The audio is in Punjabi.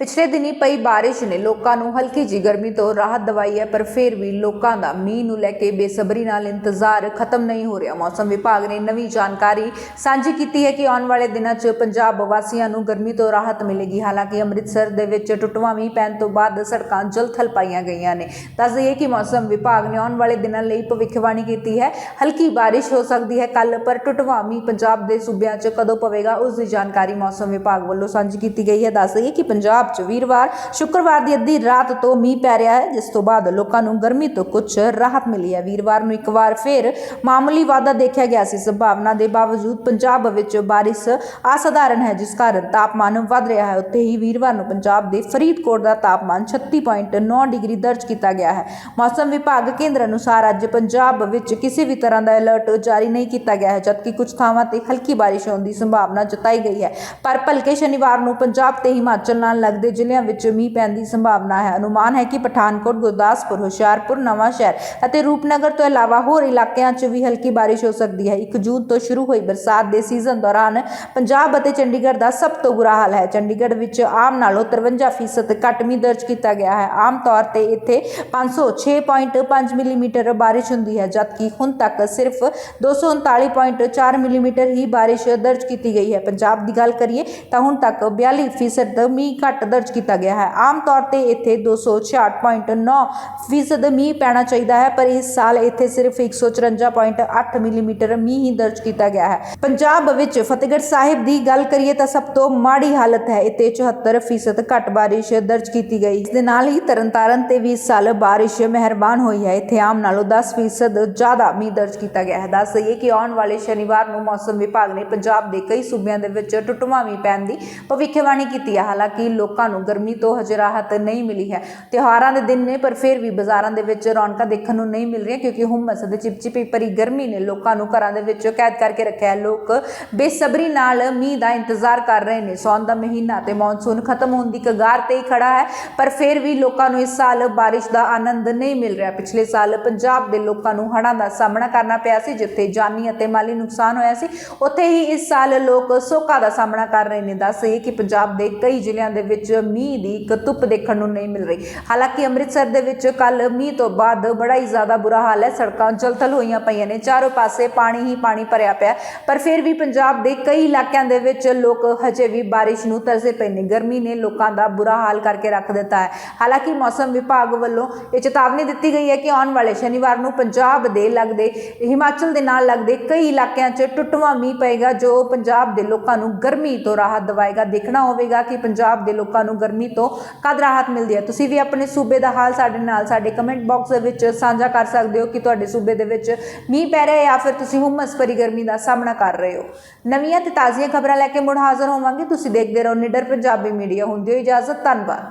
ਪਿਛਲੇ ਦਿਨੀ ਪਈ ਬਾਰਿਸ਼ ਨੇ ਲੋਕਾਂ ਨੂੰ ਹਲਕੀ ਜਿਹੀ ਗਰਮੀ ਤੋਂ ਰਾਹਤ ਦਵਾਈ ਹੈ, ਪਰ ਫਿਰ ਵੀ ਲੋਕਾਂ ਦਾ ਮੀਂਹ ਨੂੰ ਲੈ ਕੇ ਬੇਸਬਰੀ ਨਾਲ ਇੰਤਜ਼ਾਰ ਖਤਮ ਨਹੀਂ ਹੋ ਰਿਹਾ। ਮੌਸਮ ਵਿਭਾਗ ਨੇ ਨਵੀਂ ਜਾਣਕਾਰੀ ਸਾਂਝੀ ਕੀਤੀ ਹੈ ਕਿ ਆਉਣ ਵਾਲੇ ਦਿਨਾਂ 'ਚ ਪੰਜਾਬ ਵਾਸੀਆਂ ਨੂੰ ਗਰਮੀ ਤੋਂ ਰਾਹਤ ਮਿਲੇਗੀ। ਹਾਲਾਂਕਿ ਅੰਮ੍ਰਿਤਸਰ ਦੇ ਵਿੱਚ ਟੁੱਟਵਾਂ ਮੀਂਹ ਪੈਣ ਤੋਂ ਬਾਅਦ ਸੜਕਾਂ ਜਲ-ਥਲ ਪਾਈਆਂ ਗਈਆਂ ਨੇ। ਦੱਸ ਦਈਏ ਕਿ ਮੌਸਮ ਵਿਭਾਗ ਨੇ ਆਉਣ ਵਾਲੇ ਦਿਨਾਂ ਲਈ ਭਵਿੱਖਬਾਣੀ ਕੀਤੀ ਹੈ। ਹਲਕੀ ਬਾਰਿਸ਼ ਹੋ ਸਕਦੀ ਹੈ ਕੱਲ ਪਰ ਟੁੱਟਵਾਂ ਮੀਂਹ ਪੰਜਾਬ ਦੇ ਸੂਬਿਆਂ 'ਚ ਕਦੋਂ ਪਵੇਗਾ, ਉਸ ਦੀ ਜਾਣਕਾਰੀ ਮੌਸਮ ਵਿਭਾਗ ਵੱਲੋਂ ਸਾਂਝੀ ਕੀਤੀ ਗਈ ਹੈ। ਦੱਸ ਦਈਏ ਕਿ ਪੰਜਾਬ 'ਚ ਵੀਰਵਾਰ, ਸ਼ੁੱਕਰਵਾਰ ਦੀ ਅੱਧੀ ਰਾਤ ਤੋਂ ਮੀਂਹ ਪੈ ਰਿਹਾ ਹੈ, ਜਿਸ ਤੋਂ ਬਾਅਦ ਲੋਕਾਂ ਨੂੰ ਗਰਮੀ ਤੋਂ ਕੁਝ ਰਾਹਤ ਮਿਲੀ ਹੈ। ਵੀਰਵਾਰ ਨੂੰ ਇੱਕ ਵਾਰ ਫਿਰ ਮਾਮੂਲੀ ਵਾਧਾ ਦੇਖਿਆ ਗਿਆ ਸੀ। ਸੰਭਾਵਨਾ ਦੇ ਬਾਵਜੂਦ ਪੰਜਾਬ ਵਿੱਚ ਬਾਰਿਸ਼ ਅਸਾਧਾਰਨ ਹੈ, ਜਿਸ ਕਾਰਨ ਤਾਪਮਾਨ ਵੱਧ ਰਿਹਾ ਹੈ। ਉੱਥੇ ਹੀ ਵੀਰਵਾਰ ਨੂੰ ਪੰਜਾਬ ਦੇ ਫਰੀਦਕੋਟ ਦਾ ਤਾਪਮਾਨ 36.9 ਡਿਗਰੀ ਦਰਜ ਕੀਤਾ ਗਿਆ ਹੈ। ਮੌਸਮ ਵਿਭਾਗ ਕੇਂਦਰ ਅਨੁਸਾਰ ਅੱਜ ਪੰਜਾਬ ਵਿੱਚ ਕਿਸੇ ਵੀ ਤਰ੍ਹਾਂ ਦਾ ਅਲਰਟ ਜਾਰੀ ਨਹੀਂ ਕੀਤਾ ਗਿਆ ਹੈ, ਜਦਕਿ ਕੁਝ ਥਾਵਾਂ ਤੇ ਹਲਕੀ ਬਾਰਿਸ਼ ਹੋਣ ਦੀ ਸੰਭਾਵਨਾ ਜਤਾਈ ਗਈ ਹੈ। ਪਰ ਭਲਕੇ ਸ਼ਨੀਵਾਰ ਨੂੰ ਪੰਜਾਬ ਤੇ ਹਿਮਾਚਲ ਨਾਲ ਲੱਗਦੇ ਦੇ ਜ਼ਿਲ੍ਹਿਆਂ ਵਿੱਚ ਮੀਂਹ ਪੈਣ ਦੀ ਸੰਭਾਵਨਾ ਹੈ। ਅਨੁਮਾਨ ਹੈ ਕਿ ਪਠਾਨਕੋਟ, ਗੁਰਦਾਸਪੁਰ, ਹੁਸ਼ਿਆਰਪੁਰ, ਨਵਾਂ ਸ਼ਹਿਰ ਅਤੇ ਰੂਪਨਗਰ ਤੋਂ ਇਲਾਵਾ ਹੋਰ ਇਲਾਕਿਆਂ 'ਚ ਵੀ ਹਲਕੀ ਬਾਰਿਸ਼ ਹੋ ਸਕਦੀ ਹੈ। 1 ਜੂਨ ਤੋਂ ਸ਼ੁਰੂ ਹੋਈ ਬਰਸਾਤ ਦੇ ਸੀਜ਼ਨ ਦੌਰਾਨ ਪੰਜਾਬ ਅਤੇ ਚੰਡੀਗੜ੍ਹ ਦਾ ਸਭ ਤੋਂ ਬੁਰਾ ਹਾਲ ਹੈ। ਚੰਡੀਗੜ੍ਹ ਵਿੱਚ ਆਮ ਨਾਲੋਂ 53% ਘੱਟ ਮੀਂਹ ਦਰਜ ਕੀਤਾ ਗਿਆ ਹੈ। ਆਮ ਤੌਰ ਤੇ ਇੱਥੇ 506.5 ਮਿਲੀਮੀਟਰ ਬਾਰਿਸ਼ ਹੁੰਦੀ ਹੈ, ਜਦਕਿ ਹੁਣ ਤੱਕ ਸਿਰਫ 239.4 ਮਿਲੀਮੀਟਰ ਹੀ ਬਾਰਿਸ਼ ਦਰਜ ਕੀਤੀ ਗਈ ਹੈ। ਪੰਜਾਬ ਦੀ ਗੱਲ ਕਰੀਏ ਤਾਂ ਹੁਣ ਤੱਕ 42% ਮੀਂਹ ਘੱਟ ਦਰਜ ਕੀਤਾ ਗਿਆ ਹੈ। ਆਮ ਤੌਰ ਤੇ ਇੱਥੇ 266.9 ਫੀਸਦ ਮੀਂਹ ਪੈਣਾ ਚਾਹੀਦਾ ਹੈ, ਪਰ ਇਸ ਸਾਲ ਇੱਥੇ ਸਿਰਫ 154.8 ਮਿਲੀਮੀਟਰ ਮੀਂਹ ਹੀ ਦਰਜ ਕੀਤਾ ਗਿਆ ਹੈ। ਪੰਜਾਬ ਵਿੱਚ ਫਤਿਹਗੜ੍ਹ ਸਾਹਿਬ ਦੀ ਗੱਲ ਕਰੀਏ ਤਾਂ ਸਭ ਤੋਂ ਮਾੜੀ ਹਾਲਤ ਹੈ। ਇੱਥੇ 74% ਘੱਟ ਬਾਰਿਸ਼ ਦਰਜ ਕੀਤੀ ਗਈ। ਇਸ ਦੇ ਨਾਲ ਹੀ ਤਰਨਤਾਰਨ ਤੇ ਵੀ ਇਸ ਸਾਲ ਬਾਰਿਸ਼ ਮਿਹਰਬਾਨ ਹੋਈ ਹੈ। ਇੱਥੇ ਆਮ ਨਾਲੋਂ 10% ਜ਼ਿਆਦਾ ਮੀਂਹ ਦਰਜ ਕੀਤਾ ਗਿਆ ਹੈ। ਦੱਸ ਦਈਏ ਕਿ ਆਉਣ ਵਾਲੇ ਸ਼ਨੀਵਾਰ ਨੂੰ ਮੌਸਮ ਵਿਭਾਗ ਨੇ ਪੰਜਾਬ ਦੇ ਕਈ ਸੂਬਿਆਂ ਦੇ ਵਿੱਚ ਟੁੱਟਵਾਂ ਮੀਂਹ ਪੈਣ ਦੀ ਭਵਿੱਖਬਾਣੀ ਕੀਤੀ ਹੈ। ਹਾਲਾਂਕਿ ਲੋਕ ਲੋਕਾਂ ਨੂੰ ਗਰਮੀ ਤੋਂ ਹਜੇ ਰਾਹਤ ਨਹੀਂ ਮਿਲੀ ਹੈ। ਤਿਉਹਾਰਾਂ ਦੇ ਦਿਨ ਨੇ, ਪਰ ਫਿਰ ਵੀ ਬਾਜ਼ਾਰਾਂ ਦੇ ਵਿੱਚ ਰੌਣਕਾਂ ਦੇਖਣ ਨੂੰ ਨਹੀਂ ਮਿਲ ਰਹੀਆਂ, ਕਿਉਂਕਿ ਹੁਮਸ ਅਤੇ ਚਿਪਚਿਪੀ ਭਰੀ ਗਰਮੀ ਨੇ ਲੋਕਾਂ ਨੂੰ ਘਰਾਂ ਦੇ ਵਿੱਚ ਕੈਦ ਕਰਕੇ ਰੱਖਿਆ ਲੋਕ ਬੇਸਬਰੀ ਨਾਲ ਮੀਂਹ ਦਾ ਇੰਤਜ਼ਾਰ ਕਰ ਰਹੇ ਨੇ। ਸੌਣ ਦਾ ਮਹੀਨਾ ਤੇ ਮੌਨਸੂਨ ਖਤਮ ਹੋਣ ਦੀ ਕਗਾਰ ਤੇ ਹੀ ਖੜਾ ਹੈ, ਪਰ ਫਿਰ ਵੀ ਲੋਕਾਂ ਨੂੰ ਇਸ ਸਾਲ ਬਾਰਿਸ਼ ਦਾ ਆਨੰਦ ਨਹੀਂ ਮਿਲ ਰਿਹਾ। ਪਿਛਲੇ ਸਾਲ ਪੰਜਾਬ ਦੇ ਲੋਕਾਂ ਨੂੰ ਹੜ੍ਹਾਂ ਦਾ ਸਾਹਮਣਾ ਕਰਨਾ ਪਿਆ ਸੀ, ਜਿੱਥੇ ਜਾਨੀ ਅਤੇ ਮਾਲੀ ਨੁਕਸਾਨ ਹੋਇਆ ਸੀ। ਉੱਥੇ ਹੀ ਇਸ ਸਾਲ ਲੋਕ ਸੋਕਾ ਦਾ ਸਾਹਮਣਾ ਕਰ ਰਹੇ ਨੇ। ਦੱਸ ਇਹ ਕਿ ਪੰਜਾਬ ਦੇ ਕਈ ਜ਼ਿਲ੍ਹਿਆਂ ਦੇ ਵਿੱਚ ਮੀਂਹ ਦੀ ਇੱਕ ਧੁੱਪ ਦੇਖਣ ਨੂੰ ਨਹੀਂ ਮਿਲ ਰਹੀ। ਹਾਲਾਂਕਿ ਅੰਮ੍ਰਿਤਸਰ ਦੇ ਵਿੱਚ ਕੱਲ ਮੀਂਹ ਤੋਂ ਬਾਅਦ ਬੜਾ ਹੀ ਜ਼ਿਆਦਾ ਬੁਰਾ ਹਾਲ ਹੈ। ਸੜਕਾਂ ਜਲਥਲ ਹੋਈਆਂ ਪਈਆਂ ਨੇ। ਚਾਰੋਂ ਪਾਸੇ ਪਾਣੀ ਹੀ ਪਾਣੀ ਭਰਿਆ ਪਿਆ ਪਰ ਫਿਰ ਵੀ ਪੰਜਾਬ ਦੇ ਕਈ ਇਲਾਕਿਆਂ ਦੇ ਵਿੱਚ ਲੋਕ ਹਜੇ ਵੀ ਬਾਰਿਸ਼ ਨੂੰ ਤਰਸੇ ਪਏ ਨੇ। ਗਰਮੀ ਨੇ ਲੋਕਾਂ ਦਾ ਬੁਰਾ ਹਾਲ ਕਰਕੇ ਰੱਖ ਦਿੱਤਾ ਹੈ। ਹਾਲਾਂਕਿ ਮੌਸਮ ਵਿਭਾਗ ਵੱਲੋਂ ਇਹ ਚੇਤਾਵਨੀ ਦਿੱਤੀ ਗਈ ਹੈ ਕਿ ਆਉਣ ਵਾਲੇ ਸ਼ਨੀਵਾਰ ਨੂੰ ਪੰਜਾਬ ਦੇ ਲੱਗਦੇ, ਹਿਮਾਚਲ ਦੇ ਨਾਲ ਲੱਗਦੇ ਕਈ ਇਲਾਕਿਆਂ 'ਚ ਟੁੱਟਵਾਂ ਮੀਂਹ ਪਏਗਾ, ਜੋ ਪੰਜਾਬ ਦੇ ਲੋਕਾਂ ਨੂੰ ਗਰਮੀ ਤੋਂ ਰਾਹਤ ਦਿਵਾਏਗਾ। ਦੇਖਣਾ ਹੋਵੇਗਾ ਕਿ ਪੰਜਾਬ ਦੇ ਲੋਕ ਲੋਕਾਂ ਨੂੰ ਗਰਮੀ ਤੋਂ ਕਦ ਰਾਹਤ ਮਿਲਦੀ ਹੈ? ਤੁਸੀਂ ਵੀ ਆਪਣੇ ਸੂਬੇ ਦਾ ਹਾਲ ਸਾਡੇ ਨਾਲ, ਸਾਡੇ ਕਮੈਂਟ ਬਾਕਸ ਦੇ ਵਿੱਚ ਸਾਂਝਾ ਕਰ ਸਕਦੇ ਹੋ ਕਿ ਤੁਹਾਡੇ ਸੂਬੇ ਦੇ ਵਿੱਚ ਮੀਂਹ ਪੈ ਰਿਹਾ ਹੈ ਜਾਂ ਫਿਰ ਤੁਸੀਂ ਹੁਮਸ ਭਰੀ ਗਰਮੀ ਦਾ ਸਾਹਮਣਾ ਕਰ ਰਹੇ ਹੋ? ਨਵੀਆਂ ਤੇ ਤਾਜ਼ੀਆਂ ਖਬਰਾਂ ਲੈ ਕੇ ਮੁੜ ਹਾਜ਼ਰ ਹੋਵਾਂਗੇ। ਤੁਸੀਂ ਦੇਖਦੇ ਰਹੋ ਨਿਡਰ ਪੰਜਾਬੀ ਮੀਡੀਆ। ਹੁੰਦੀ ਹੋ ਇਜਾਜ਼ਤ, ਧੰਨਵਾਦ।